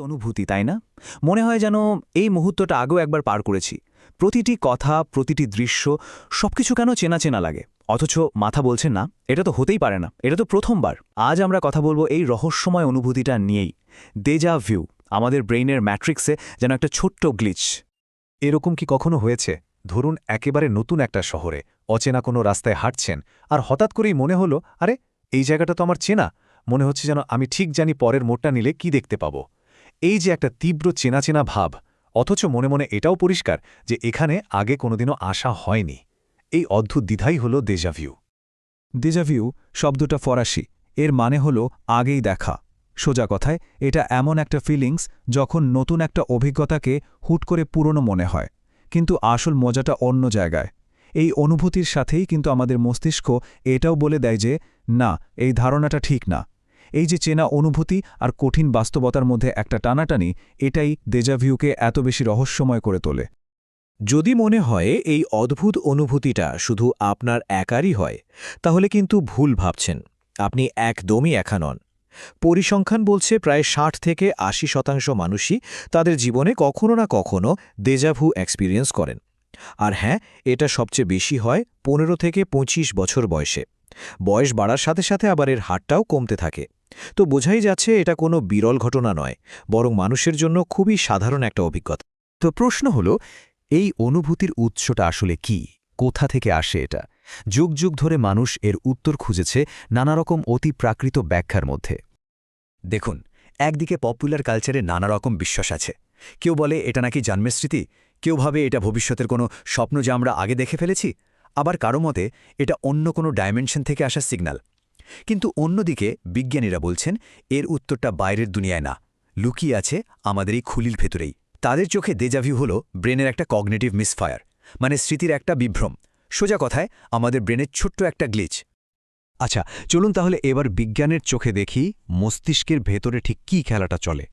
অনুভূতি, তাই না? মনে হয় যেন এই মুহূর্তটা আগেও একবার পার করেছি। প্রতিটি কথা, প্রতিটি দৃশ্য, সবকিছু কেন চেনা চেনা লাগে? অথচ মাথা বলছেন, না, এটা তো হতেই পারে না, এটা তো প্রথমবার। আজ আমরা কথা বলব এই রহস্যময় অনুভূতিটা নিয়েই। দেজা ভিউ আমাদের ব্রেইনের ম্যাট্রিক্সে যেন একটা ছোট্ট গ্লিচ। এরকম কি কখনো হয়েছে? ধরুন একেবারে নতুন একটা শহরে, অচেনা কোনো রাস্তায় হাঁটছেন, আর হঠাৎ করেই মনে হলো, আরে, এই জায়গাটা তো আমার চেনা। মনে হচ্ছে যেন আমি ঠিক জানি পরের মোড়টা নিলে কি দেখতে পাব। এই যে একটা তীব্র চেনা চেনা ভাব, অথচ মনে মনে এটাও পরিষ্কার যে এখানে আগে কোনোদিনও আসা হয়নি। এই অদ্ভুত দ্বিধাই হল দেজাভিউ দেজাভিউ শব্দটা ফরাসি, এর মানে হল আগেই দেখা। সোজা কথায়, এটা এমন একটা ফিলিংস যখন নতুন একটা অভিজ্ঞতাকে হুট করে পুরনো মনে হয়, কিন্তু আসল মজাটা অন্য জায়গায়। এই অনুভূতির সাথেই কিন্তু আমাদের মস্তিষ্ক এটাও বলে দেয় যে, না, এই ধারণাটা ঠিক না। এই যে চেনা অনুভূতি আর কঠিন বাস্তবতার মধ্যে একটা টানাটানি, এটাই দেজাভিউকে এত বেশি রহস্যময় করে তোলে। যদি মনে হয় এই অদ্ভুত অনুভূতিটা শুধু আপনার একারই হয়, তাহলে কিন্তু ভুল ভাবছেন। আপনি একদমই একা নন। পরিসংখ্যান বলছে প্রায় ষাট থেকে আশি শতাংশ মানুষই তাদের জীবনে কখনো না কখনো দেজাভু এক্সপিরিয়েন্স করেন। আর হ্যাঁ এটা সবচেয়ে বেশি হয় পনেরো থেকে ২৫ বছর বয়সে। বয়স বাড়ার সাথে সাথে আবার এর হারটাও কমতে থাকে। তো বোঝাই যাচ্ছে এটা কোনো বিরল ঘটনা নয়, বরং মানুষের জন্য খুবই সাধারণ একটা অভিজ্ঞতা। তো প্রশ্ন হল, এই অনুভূতির উৎসটা আসলে কি? কোথা থেকে আসে এটা? যুগ যুগ ধরে মানুষ এর উত্তর খুঁজেছে নানারকম অতি প্রাকৃত ব্যাখ্যার মধ্যে। দেখুন, একদিকে পপুলার কালচারে নানা রকম বিশ্বাস আছে। কেউ বলে, এটা নাকি জন্মের স্মৃতি? কেউ ভাবে, এটা ভবিষ্যতের কোনো স্বপ্ন যা আমরা আগে দেখে ফেলেছি? আবার কারও মতে, এটা অন্য কোনো ডাইমেনশন থেকে আসা সিগন্যাল কিন্তু অন্যদিকে বিজ্ঞানীরা বলছেন, এর উত্তরটা বাইরের দুনিয়ায় না। লুকিয়ে আছে আমাদের এই খুলির ভেতরেই। তাদের চোখে দেজাভিউ হল ব্রেনের একটা কগনেটিভ মিসফায়ার মানে স্মৃতির একটা বিভ্রম। সোজা কথায়, আমাদের ব্রেনের ছোট্ট একটা গ্লিচ। আচ্ছা চলুন তাহলে এবার বিজ্ঞানের চোখে দেখি মস্তিষ্কের ভেতরে ঠিক কী খেলাটা চলে।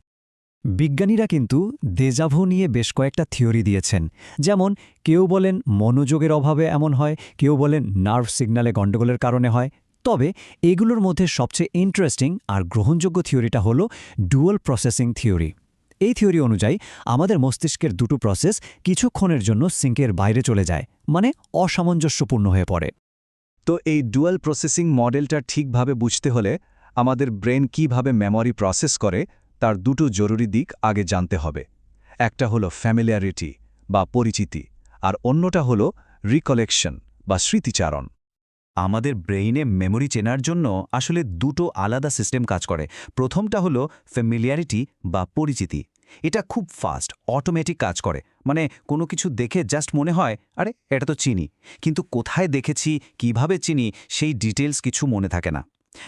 বিজ্ঞানীরা কিন্তু দেজাভু নিয়ে বেশ কয়েকটা থিওরি দিয়েছেন। যেমন, কেউ বলেন মনোযোগের অভাবে এমন হয়, কেউ বলেন নার্ভ সিগন্যালে গণ্ডগোলের কারণে হয় তবে এগুলোর মধ্যে সবচেয়ে ইন্টারেস্টিং আর গ্রহণযোগ্য থিওরিটা হল ডুয়াল প্রসেসিং থিওরি এই থিওরি অনুযায়ী আমাদের মস্তিষ্কের দুটো প্রসেস কিছুক্ষণের জন্য সিঙ্কের বাইরে চলে যায় মানে অসামঞ্জস্যপূর্ণ হয়ে পড়ে। তো এই ডুয়াল প্রসেসিং মডেলটা ঠিকভাবে বুঝতে হলে আমাদের ব্রেন কীভাবে মেমরি প্রসেস করে তার দুটো জরুরি দিক আগে জানতে হবে। একটা হলো ফ্যামিলিয়ারিটি বা পরিচিতি, আর অন্যটা হলো রিকলেকশন বা স্মৃতিচারণ। আমাদের ব্রেইনে মেমোরি চেনার জন্য আসলে দুটো আলাদা সিস্টেম কাজ করে। প্রথমটা হলো ফ্যামিলিয়ারিটি বা পরিচিতি। এটা খুব ফাস্ট, অটোমেটিক কাজ করে। মানে কোনো কিছু দেখে জাস্ট মনে হয়, আরে, এটা তো চিনি। কিন্তু কোথায় দেখেছি, কীভাবে চিনি, সেই ডিটেলস কিছু মনে থাকে না।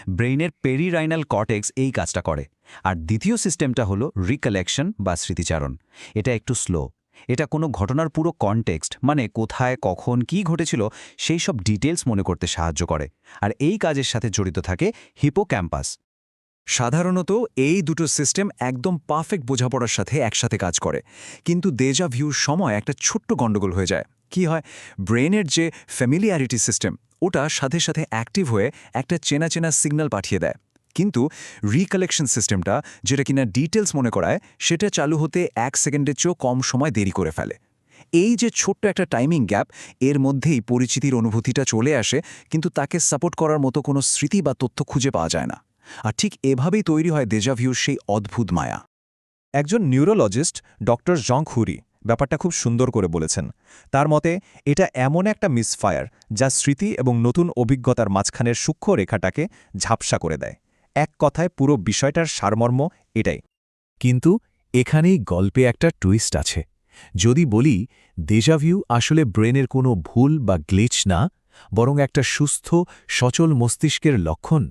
ব্রেইনের পেরিরাইনাল কর্টেক্স এই কাজটা করে। আর দ্বিতীয় সিস্টেমটা হলো রিকালেকশন বা স্মৃতিচারণ। এটা একটু স্লো। এটা কোনো ঘটনার পুরো কনটেক্সট মানে কোথায়, কখন, কি ঘটেছিল, সেই সব ডিটেলস মনে করতে সাহায্য করে। আর এই কাজের সাথে জড়িত থাকে হিপো ক্যাম্পাস সাধারণত এই দুটো সিস্টেম একদম পারফেক্ট বোঝাপড়ার সাথে একসাথে কাজ করে। কিন্তু দেজা ভিউর সময় একটা ছোট্ট গণ্ডগোল হয়ে যায়। কি হয়? ব্রেনের যে ফ্যামিলিয়ারিটি সিস্টেম ওটা সাথে সাথে অ্যাক্টিভ হয়ে একটা চেনা চেনা সিগন্যাল পাঠিয়ে দেয়। কিন্তু রিকালেকশন সিস্টেমটা যেটা কিনা ডিটেলস মনে করায়, সেটা চালু হতে এক সেকেন্ডের চেয়েও কম সময় দেরি করে ফেলে। এই যে ছোট্ট একটা টাইমিং গ্যাপ এর মধ্যেই পরিচিতির অনুভূতিটা চলে আসে, কিন্তু তাকে সাপোর্ট করার মতো কোনো স্মৃতি বা তথ্য খুঁজে পাওয়া যায় না। আর ঠিক এভাবেই তৈরি হয় দেজাভিউর সেই অদ্ভুত মায়া। একজন নিউরোলজিস্ট ডক্টর জং খুরি ব্যাপারটা খুব সুন্দর করে বলেছেন। তার মতে, এটা এমন একটা মিসফায়ার যা স্মৃতি এবং নতুন অভিজ্ঞতার মাঝখানের সূক্ষ্ম রেখাটাকে ঝাপসা করে দেয়। এক কথায় পুরো বিষয়টার সারমর্ম এটাই। কিন্তু এখানেই গল্পে একটা টুইস্ট আছে। যদি বলি দেজাভিউ আসলে ব্রেনের কোনো ভুল বা গ্লিচ না, বরং একটা সুস্থ, সচল মস্তিষ্কের লক্ষণ?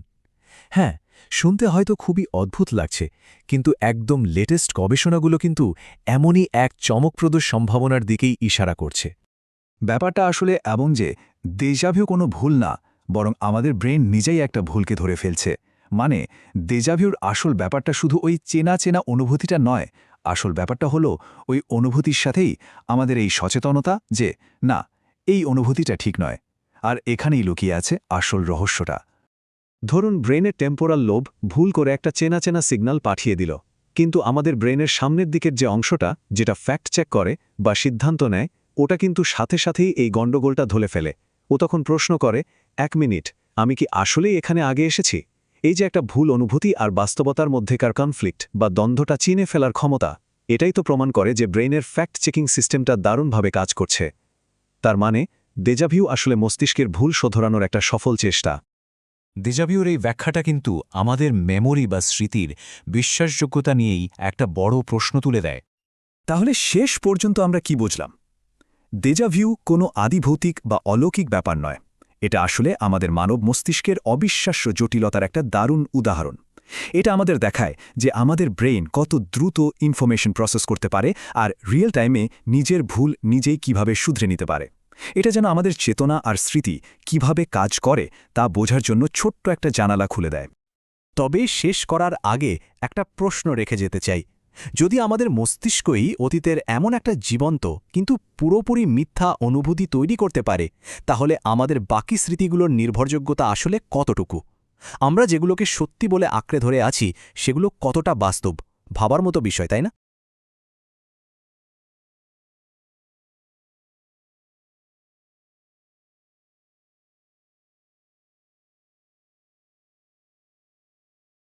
হ্যাঁ শুনতে হয়তো খুবই অদ্ভুত লাগছে, কিন্তু একদম লেটেস্ট গবেষণাগুলো কিন্তু এমনই এক চমকপ্রদ সম্ভাবনার দিকেই ইশারা করছে। ব্যাপারটা আসলে এমন যে দেজাভিউ কোনো ভুল না, বরং আমাদের ব্রেন নিজেই একটা ভুলকে ধরে ফেলছে। মানে দেজাভিউর আসল ব্যাপারটা শুধু ওই চেনা চেনা অনুভূতিটা নয়, আসল ব্যাপারটা হলো ওই অনুভূতির সাথেই আমাদের এই সচেতনতা যে, না, এই অনুভূতিটা ঠিক নয়। আর এখানেই লুকিয়ে আছে আসল রহস্যটা। ধরুন ব্রেনের টেম্পোরাল লোভ ভুল করে একটা চেনা চেনা সিগন্যাল পাঠিয়ে দিল, কিন্তু আমাদের ব্রেনের সামনের দিকের যে অংশটা, যেটা ফ্যাক্ট চেক করে বা সিদ্ধান্ত নেয়, ওটা কিন্তু সাথে সাথেই এই গণ্ডগোলটা ধলে ফেলে। ও তখন প্রশ্ন করে, এক মিনিট, আমি কি আসলেই এখানে আগে এসেছি? এই যে একটা ভুল অনুভূতি আর বাস্তবতার মধ্যেকার কনফ্লিক্ট বা দ্বন্দ্বটা চিনে ফেলার ক্ষমতা এটাই তো প্রমাণ করে যে ব্রেইনের ফ্যাক্ট চেকিং সিস্টেমটা দারুণভাবে কাজ করছে। তার মানে দেজাভিউ আসলে মস্তিষ্কের ভুল শোধরানোর একটা সফল চেষ্টা। দেজাভিউর এই ব্যাখ্যাটা কিন্তু আমাদের মেমোরি বা স্মৃতির বিশ্বাসযোগ্যতা নিয়েই একটা বড় প্রশ্ন তুলে দেয়। তাহলে শেষ পর্যন্ত আমরা কি বুঝলাম? দেজাভিউ কোনো আদিভৌতিক বা অলৌকিক ব্যাপার নয়। এটা আসলে আমাদের মানব মস্তিষ্কের অবিশ্বাস্য জটিলতার একটা দারুণ উদাহরণ। এটা আমাদের দেখায় যে আমাদের ব্রেইন কত দ্রুত ইনফরমেশন প্রসেস করতে পারে আর রিয়েল টাইমে নিজের ভুল নিজেই কীভাবে শুধরে নিতে পারে। এটা যেন আমাদের চেতনা আর স্মৃতি কীভাবে কাজ করে তা বোঝার জন্য ছোট্ট একটা জানালা খুলে দেয়। তবে শেষ করার আগে একটা প্রশ্ন রেখে যেতে চাই। যদি আমাদের মস্তিষ্কই অতীতের এমন একটা জীবন্ত, কিন্তু পুরোপুরি মিথ্যা অনুভূতি তৈরি করতে পারে, তাহলে আমাদের বাকি স্মৃতিগুলোর নির্ভরযোগ্যতা আসলে কতটুকু? আমরা যেগুলোকে সত্যি বলে আঁকড়ে ধরে আছি, সেগুলো কতটা বাস্তব? ভাবার মতো বিষয়, তাই না?